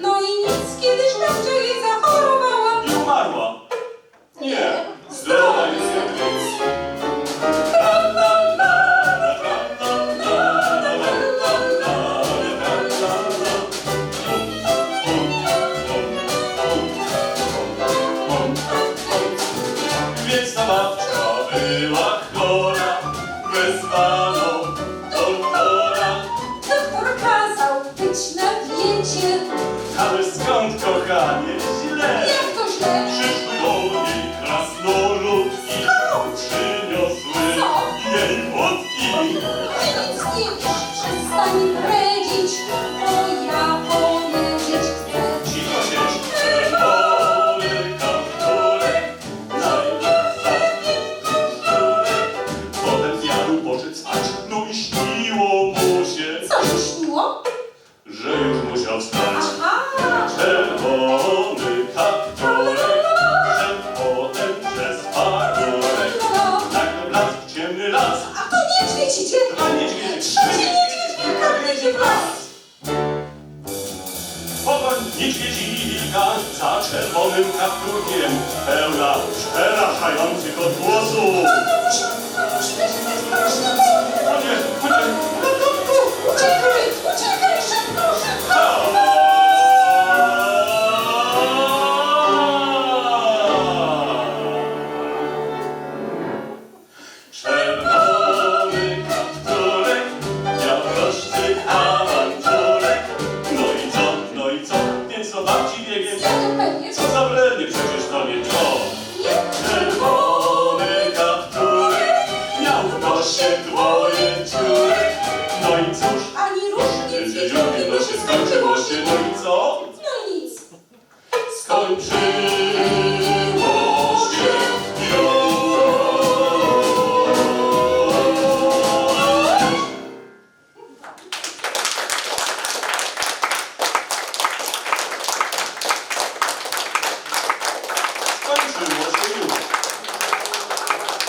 No i nic, kiedyś babcia jej zachorowała. I umarła. Nie, zdrowa jest jak nic. Więc ta babcia była chora, wezwaną się. Ale skąd kochanie źle? Jak to źle? Przyszły do mnie krasnolud. Niewinność! Pogoń niedźwiedzika za czerwonym kapturkiem Pełna przeraszających odgłosów Pomóż! Pomóż! skończy, no i co? No nic. Skończy.